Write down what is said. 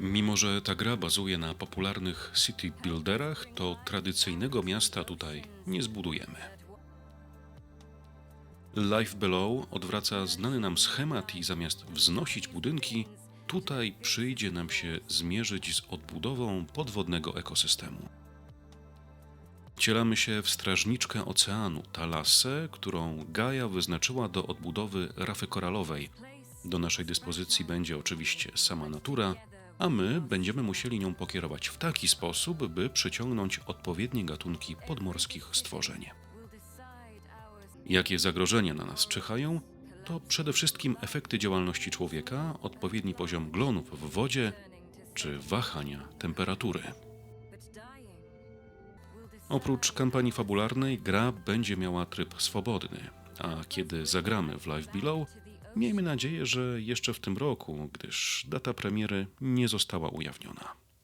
Mimo, że ta gra bazuje na popularnych city builderach, to tradycyjnego miasta tutaj nie zbudujemy. Life Below odwraca znany nam schemat i zamiast wznosić budynki, tutaj przyjdzie nam się zmierzyć z odbudową podwodnego ekosystemu. Wcielamy się w strażniczkę oceanu, Talasę, którą Gaia wyznaczyła do odbudowy rafy koralowej. Do naszej dyspozycji będzie oczywiście sama natura, a my będziemy musieli nią pokierować w taki sposób, by przyciągnąć odpowiednie gatunki podmorskich stworzeń. Jakie zagrożenia na nas czyhają, to przede wszystkim efekty działalności człowieka, odpowiedni poziom glonów w wodzie czy wahania temperatury. Oprócz kampanii fabularnej, gra będzie miała tryb swobodny, a kiedy zagramy w Live Below, miejmy nadzieję, że jeszcze w tym roku, gdyż data premiery nie została ujawniona.